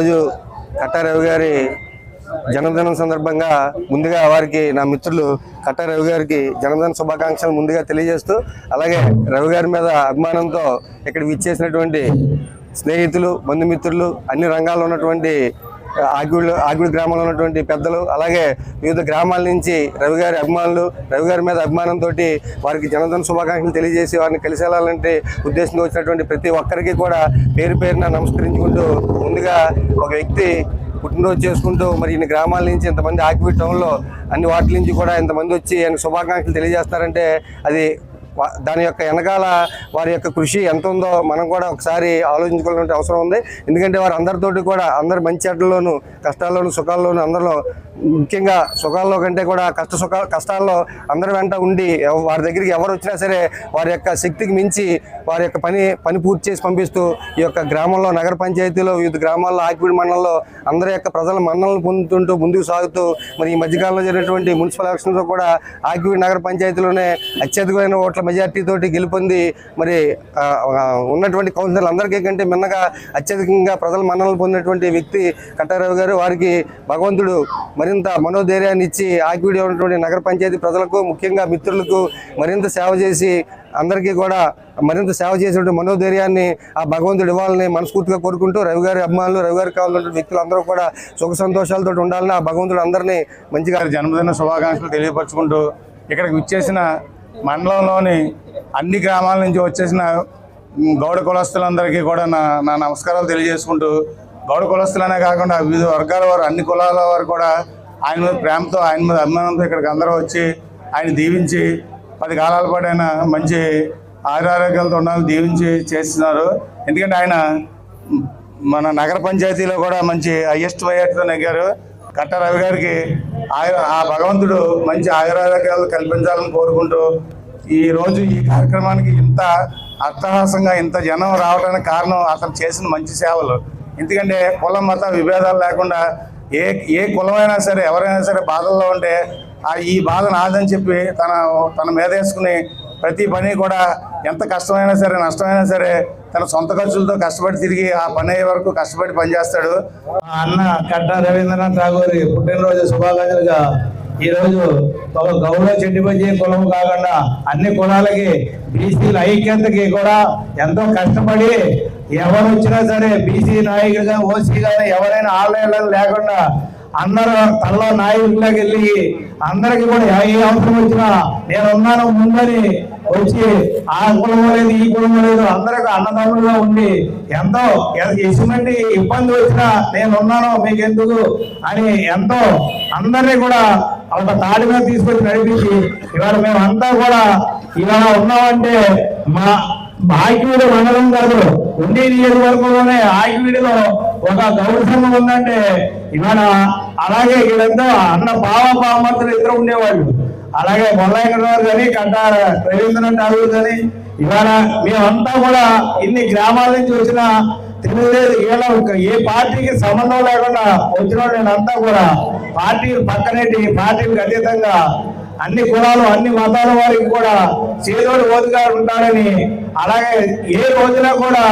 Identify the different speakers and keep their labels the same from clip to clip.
Speaker 1: రోజు కట్టారవి గారి జన్మదినం సందర్భంగా ముందుగా వారికి నా మిత్రులు కట్టా రవి గారికి జన్మదిన శుభాకాంక్షలు ముందుగా తెలియజేస్తూ అలాగే రవి గారి మీద అభిమానంతో ఇక్కడ విచ్చేసినటువంటి స్నేహితులు బంధుమిత్రులు అన్ని రంగాల్లో ఉన్నటువంటి ఆగిడి ఆగిడి గ్రామంలో ఉన్నటువంటి పెద్దలు అలాగే వివిధ గ్రామాల నుంచి రవి గారి అభిమానులు రవి గారి మీద అభిమానంతో వారికి జనధన శుభాకాంక్షలు తెలియజేసి వారిని కలిసి వెళ్ళాలంటే ఉద్దేశంతో వచ్చినటువంటి ప్రతి ఒక్కరికి కూడా పేరు పేరున నమస్కరించుకుంటూ ముందుగా ఒక వ్యక్తి పుట్టినరోజు చేసుకుంటూ మరి ఇన్ని గ్రామాల నుంచి ఇంతమంది ఆకివీ టౌన్లో అన్ని వాటి నుంచి కూడా ఇంతమంది వచ్చి ఆయన శుభాకాంక్షలు తెలియజేస్తారంటే అది దాని యొక్క వెనకాల వారి యొక్క కృషి ఎంత ఉందో మనం కూడా ఒకసారి ఆలోచించుకోవాలంటే అవసరం ఉంది. ఎందుకంటే వారు అందరితోటి కూడా అందరు మంచి చెడ్డల్లోనూ కష్టాల్లోనూ సుఖాల్లోనూ అందరిలో ముఖ్యంగా సుఖాల్లో కంటే కూడా కష్ట సుఖ కష్టాల్లో అందరి వెంట ఉండి వారి దగ్గరికి ఎవరు వచ్చినా సరే వారి యొక్క శక్తికి మించి వారి యొక్క పని పని పూర్తి చేసి పంపిస్తూ ఈ యొక్క గ్రామంలో నగర పంచాయతీలో వివిధ గ్రామాల్లో ఆకిపూడి మండలంలో అందరి యొక్క ప్రజల మన్నలను పొందుతుంటూ ముందుకు సాగుతూ మరి ఈ మధ్యకాలంలో జరిగినటువంటి మున్సిపల్ ఎలక్షన్లో కూడా ఆకిపూడి నగర పంచాయతీలోనే అత్యధికమైన ఓట్ల మెజార్టీ తోటి గెలుపొంది మరి ఉన్నటువంటి కౌన్సిలర్ అందరికీ కంటే మిన్నగా అత్యధికంగా ప్రజల మన్ననలు పొందినటువంటి వ్యక్తి కట్టారావు గారు వారికి భగవంతుడు మరింత మనోధైర్యాన్ని ఇచ్చి ఆకివీడి ఉన్నటువంటి నగర పంచాయతీ ప్రజలకు ముఖ్యంగా మిత్రులకు మరింత సేవ చేసి అందరికీ కూడా మరింత సేవ చేసినటువంటి మనోధైర్యాన్ని ఆ భగవంతుడు ఇవ్వాలని మనస్ఫూర్తిగా కోరుకుంటూ రవి గారి అభిమానులు రవి గారికి కావాలంటే వ్యక్తులు కూడా సుఖ సంతోషాలతో ఉండాలని ఆ భగవంతుడు అందరినీ మంచిగా
Speaker 2: గారి జన్మదిన శుభాకాంక్షలు తెలియపరచుకుంటూ ఇక్కడికి విచ్చేసిన మండలంలోని అన్ని గ్రామాల నుంచి వచ్చేసిన గౌడ కులస్తులందరికీ కూడా నా నా నమస్కారాలు తెలియజేసుకుంటూ గౌడ కులస్తులనే కాకుండా వివిధ వర్గాల వారు అన్ని కులాల వారు కూడా ఆయన మీద ప్రేమతో ఆయన మీద అభిమానంతో ఇక్కడికి అందరూ వచ్చి ఆయన దీవించి పది కాలాల పాటు ఆయన మంచి ఆరోగ్యాలతో ఉండాలని దీవించి చేస్తున్నారు. ఎందుకంటే ఆయన మన నగర పంచాయతీలో కూడా మంచి హయ్యెస్ట్ వైఎస్తో నెగ్గారు. కట్ట రవి గారికి ఆయ ఆ భగవంతుడు మంచి ఆయురారోగ్యాలు కల్పించాలని కోరుకుంటూ ఈ రోజు ఈ కార్యక్రమానికి ఇంత అట్టహాసంగా ఇంత జనం రావడానికి కారణం అతను చేసిన మంచి సేవలు. ఎందుకంటే కుల మత విభేదాలు లేకుండా ఏ ఏ కులమైనా సరే ఎవరైనా సరే బాధల్లో ఉంటే ఆ ఈ బాధ నాదని చెప్పి తన తన మీద వేసుకుని ప్రతి పని కూడా ఎంత కష్టమైనా సరే నష్టమైనా సరే తన సొంత ఖర్చులతో కష్టపడి తిరిగి ఆ పని అయ్యే వరకు కష్టపడి పనిచేస్తాడు.
Speaker 3: అన్న కట్ట రవీంద్రనాథ్ ఠాగూర్ పుట్టినరోజు శుభాకాంక్షలుగా ఈ రోజు ఒక గౌరవ చెడ్డిపల్లి కులం కాకుండా అన్ని కులాలకి బీసీల ఐక్యతకి కూడా ఎంతో కష్టపడి ఎవరు వచ్చినా సరే బీసీ నాయకులుగా ఓసీ కానీ ఎవరైనా ఆన్లైన్లో లేకుండా అందరూ తనలో నాయకులకు వెళ్ళి అందరికి కూడా ఏ అవసరం వచ్చినా నేను ఉన్నాను ముందని వచ్చి ఆ కులం లేదు ఈ కులం లేదు అందరికి అన్నదమ్ములుగా ఉండి ఎంతో ఎ- ఎటువంటి ఇబ్బంది వచ్చినా నేను ఉన్నాను మీకు ఎందుకు అని ఎంతో అందరినీ కూడా ఒక తాడి మీద తీసుకొచ్చి నడిపించి ఇవాళ మేము అంతా కూడా ఇవాళ ఉన్నామంటే మా ఆకివీడు మండలం కాదు ఉండే నియోజకవర్గంలోనే ఆకివీడిలో ఒక గౌడ సంఘం ఉందంటే ఇవాళ అలాగే వీళ్ళంతా అన్న బావ బామర్తులు ఇద్దరు ఉండేవాళ్ళు. అలాగే మొల్లయ్యరావు కానీ కట్ట రవీంద్రనాథ్ ఠాగూర్ కానీ ఇవాళ మేమంతా కూడా ఇన్ని గ్రామాల నుంచి వచ్చిన తెలుగుదేశం ఇలా ఏ పార్టీకి సంబంధం లేకుండా వచ్చిన వాళ్ళు నేనంతా కూడా పార్టీలు పక్కనేటి పార్టీకి అతీతంగా అన్ని కులాలు అన్ని మతాల వారికి కూడా చేదోడు ఓదుగా ఉంటారని అలాగే ఏ రోజున కూడా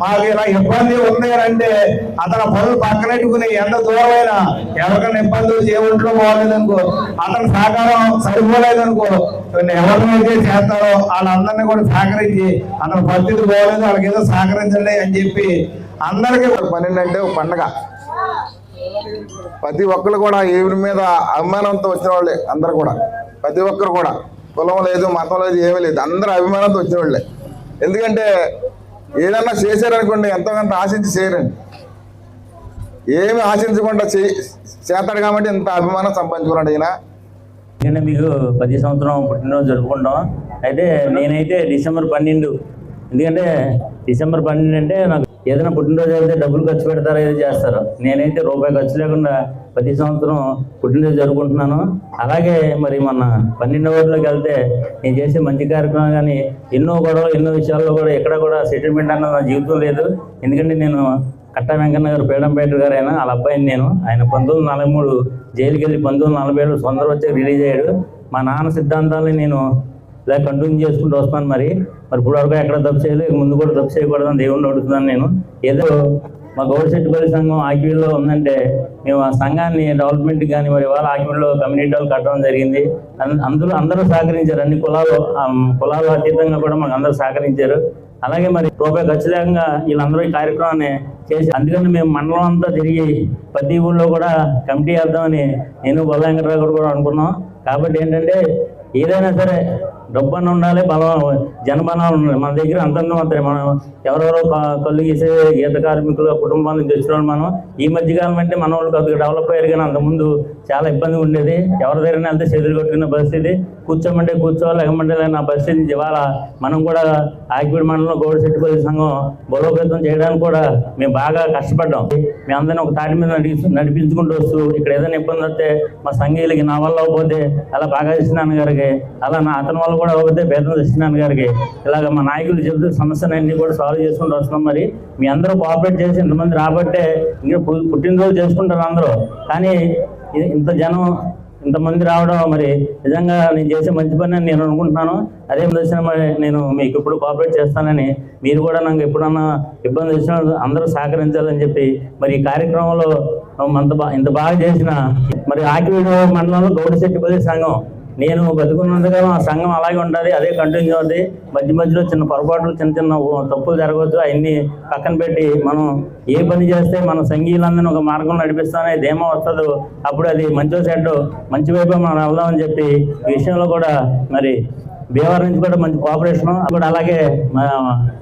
Speaker 3: మాకు ఇలా ఇబ్బంది ఉంది అంటే అతను పనులు పక్కనెట్టుకుని ఎంత దూరమైన ఎవరికైనా ఇబ్బందులు ఏ పోలేదనుకో అతని సహకారం సరిపోలేదనుకో ఎవరినైతే చేస్తారో వాళ్ళందరినీ కూడా సహకరించి అతని పరిస్థితి పోలేదు వాళ్ళకి ఏదో సహకరించండి అని చెప్పి అందరికీ
Speaker 4: పన్నెండు అంటే ఒక పండగ. ప్రతి ఒక్కరు కూడా ఈవిడ మీద అభిమానంతో వచ్చిన వాళ్ళే అందరు కూడా. ప్రతి ఒక్కరు కూడా. కులం లేదు మతం లేదు ఏమీ లేదు. అందరూ అభిమానంతో వచ్చిన వాళ్ళే ఎందుకంటే ఏదన్నా చేశారనుకోండి ఎంతో కొంత ఆశించి చేయరండి. ఏమి ఆశించకుండా చే చేస్తాడు కాబట్టి ఇంత అభిమానం సంపాదించుకున్నాడు ఈయన.
Speaker 5: నేను మీకు పది సంవత్సరం పుట్టినరోజు జరుపుకుంటాం. అయితే నేనైతే డిసెంబర్ పన్నెండు. ఎందుకంటే డిసెంబర్ పన్నెండు అంటే నాకు ఏదైనా పుట్టినరోజు అయితే డబ్బులు ఖర్చు పెడతారో ఏదో చేస్తారు? నేనైతే రూపాయి ఖర్చు లేకుండా ప్రతి సంవత్సరం పుట్టినరోజు జరుపుకుంటున్నాను. అలాగే మరి మొన్న పన్నెండు వాటిలోకి వెళ్తే నేను చేసే మంచి కార్యక్రమం కానీ ఎన్నో గొడవలు ఎన్నో విషయాల్లో కూడా ఎక్కడ కూడా సెటిల్మెంట్ అన్నది నా జీవితం లేదు. ఎందుకంటే నేను కట్టా వెంకన్న గారు పేడంపేట గారు ఆయన వాళ్ళ అబ్బాయిని నేను. ఆయన పంతొమ్మిది నలభై మూడు జైలుకి వెళ్ళి పంతొమ్మిది నలభై ఏడు సొందర వచ్చి రిలీజ్ అయ్యాడు. మా నాన్న సిద్ధాంతాలని నేను ఇలా కంటిన్యూ చేసుకుంటూ వస్తాను మరి. మరి ఇప్పుడు వరకు ఎక్కడ తప్పు చేయలేదు. ముందు కూడా తప్పు చేయకూడదని దేవుణ్ణి అడుగుతున్నాను నేను. ఏదో మా గౌరశెట్టిపల్లి సంఘం ఆకివీల్లో ఉందంటే మేము ఆ సంఘాన్ని డెవలప్మెంట్ కానీ మరి వాళ్ళ ఆకివీల్లో కమ్యూనిటీ వాళ్ళు కట్టడం జరిగింది. అందరూ అందరూ సహకరించారు. అన్ని కులాలు కులాలు అతీతంగా కూడా మాకు అందరూ సహకరించారు. అలాగే మరి రూపాయి ఖచ్చితంగా వీళ్ళందరూ ఈ కార్యక్రమాన్ని చేసి అందుకని మేము మండలం అంతా తిరిగి ప్రతి ఊళ్ళో కూడా కమిటీ వేద్దామని నేను బొల్ల వెంకటరావు గారు కూడా అనుకున్నాం. కాబట్టి ఏంటంటే ఏదైనా సరే డబ్బు అని ఉండాలి బలం జనబలాలు ఉండాలి. మన దగ్గర అంతంగా మాత్రమే మనం ఎవరెవరో కళ్ళు గీసే గీత కార్మికుల కుటుంబాల నుంచి వచ్చిన మనం ఈ మధ్యకాలం అంటే మన వాళ్ళు కొద్దిగా డెవలప్ అయ్యారు కానీ అంతకుముందు చాలా ఇబ్బంది ఉండేది. ఎవరి దగ్గర వెళ్తే చేతులు కొట్టుకున్న పరిస్థితి. కూర్చోమంటే కూర్చోవాలి ఎగమంటే లేని ఆ పరిస్థితి ఇవాళ మనం కూడా ఆకిపూడి మండలంలో గౌడ శెట్టిపల్లి సంఘం బలోపేతం చేయడానికి కూడా మేము బాగా కష్టపడ్డాం. మేము అందరినీ ఒక తాటి మీద నడిపించుకుంటూ వస్తూ ఇక్కడ ఏదైనా ఇబ్బంది వస్తే మా సంఘీయులకి నా వల్ల పోతే అలా బాగా చేసిన గారికి అలా నా అతని వల్ల కూడా అవ్వకపోతే పేద సత్యనారాయణ గారికి. ఇలాగ మా నాయకులు చెబుతూ సమస్యలన్నీ కూడా సాల్వ్ చేసుకుంటూ వస్తున్నాం మరి. మీ అందరూ కోఆపరేట్ చేసి ఇంతమంది రాబట్టే ఇంకా పుట్టినరోజు చేసుకుంటారు అందరూ. కానీ ఇంత జనం ఇంతమంది రావడం మరి నిజంగా నేను చేసే మంచి పని అని నేను అనుకుంటున్నాను. అదే దర్శనం మరి నేను మీకు ఇప్పుడు కోఆపరేట్ చేస్తానని మీరు కూడా నాకు ఎప్పుడన్నా ఇబ్బంది వచ్చినా అందరూ సహకరించాలని చెప్పి మరి ఈ కార్యక్రమంలో అంత ఇంత బాగా చేసిన మరి ఆకివీడు మండలంలో గౌడశెట్టిపల్లి సంఘం నేను బతుకున్నందుకు ఆ సంఘం అలాగే ఉంటుంది అదే కంటిన్యూ అవుతుంది మధ్య మధ్యలో చిన్న పొరపాట్లు చిన్న చిన్న తప్పులు జరగవచ్చు అవన్నీ పక్కన పెట్టి మనం ఏ పని చేస్తే మన సంఘీయులందరినీ ఒక మార్గం నడిపిస్తానే ధీమా వస్తుందో అప్పుడు అది మంచో చెడ్డో మంచి వైపు మనం వెళ్దామని చెప్పి ఈ విషయంలో కూడా మరి భీమవరం నుంచి కూడా మంచి కోఆపరేషన్ అప్పుడు అలాగే మా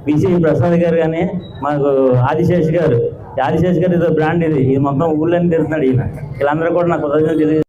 Speaker 5: బీసీ ప్రసాద్ గారు కానీ మాకు ఆదిశేష్ గారు ఆదిశేష్ గారు ఇది బ్రాండ్ ఇది ఇది మొత్తం ఊళ్ళని తిరుగుతున్నాడు ఈయన. వీళ్ళందరూ కూడా నాకు కృతజ్ఞతలు